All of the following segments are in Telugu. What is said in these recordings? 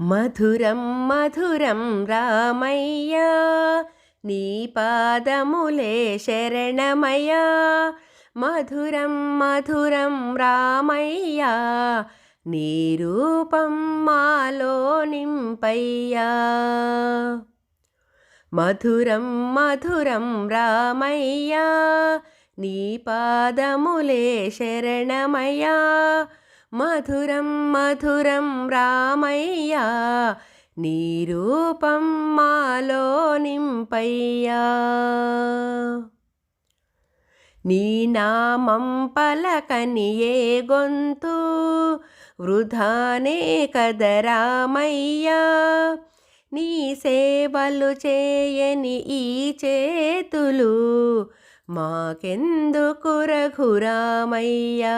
మధురం మధురం రామయ్యా నీ పాదములే శరణమయ్యా. మధురం మధురం రామయ్యా నీ రూపం మాలో నింపయ్యా. మధురం మధురం రామయ్యా నీ పాదములే శరణమయ్యా. మధురం మధురం రామయ్యా నీ రూపం మాలో నింపయ్యా. నీ నామం పలకని ఏ గొంతు వృధానే కదరామయ్యా నీ సేవలు చేయని ఈ చేతులు మాకెందుకు రఘురామయ్యా?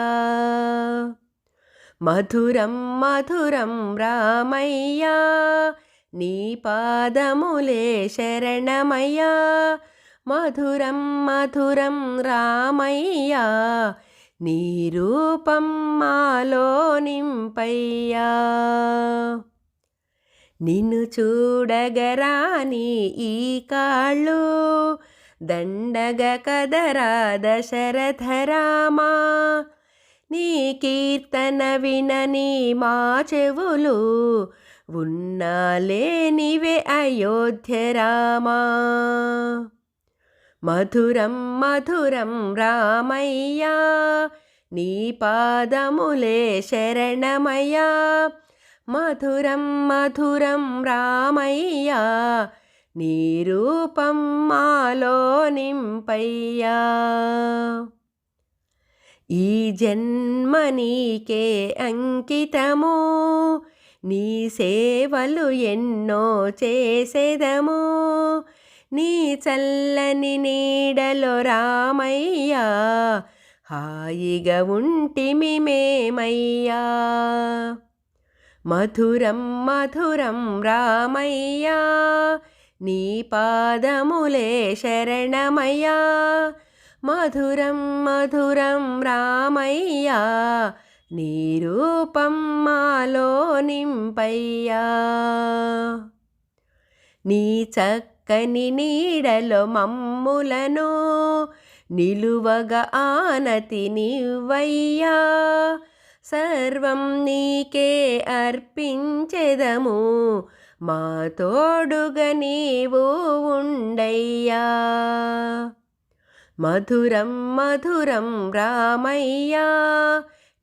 మధురం మధురం రామయ్యా నీ పాదములే శరణమయ్యా. మధురం మధురం రామయ్యా నీ రూపం మాలో నింపయ్యా. నిన్ను చూడగరాని ఈ కాళ్ళు దండగ కదరా దశరథరామా నీ కీర్తన వినని మా చెవులు ఉన్నాలేనివే అయోధ్య రామా. మధురం మధురం రామయ్యా నీ పాదములే శరణమయ్యా. మధురం మధురం రామయ్యా నీ రూపం మాలో నింపయ్యా. ఈ జన్మ నీకే అంకితము నీ సేవలు ఎన్నో చేసేదము. నీ చల్లని నీడలో రామయ్యా హాయిగా ఉంటిమి మేమయ్యా. మధురం మధురం రామయ్యా నీ పాదములే శరణమయ్యా. మధురం మధురం రామయ్యా నీ రూపం మాలో నింపయ్యా. నీ చక్కని నీడలో మమ్ములను నిలువగా ఆనతి నీవయ్యా. సర్వం నీకే అర్పించెదము మా తోడుగా నీవు ఉండయ్యా. మధురం మధురం రామయ్యా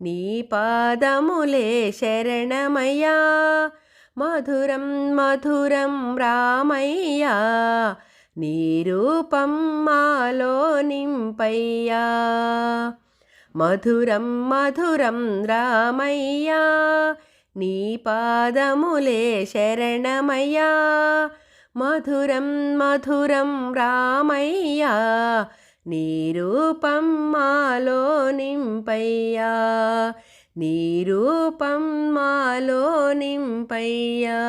నీ పాదములే శరణమయ్యా. మధురం మధురం రామయ్యా నీ రూపం మాలో నింపయ్యా. మధురం మధురం రామయ్యా నీ పాదములే శరణమయ్యా. మధురం మధురం రామయ్యా నీ రూపం మాలో నింపయ్యా. నీ రూపం మాలో నింపయ్యా.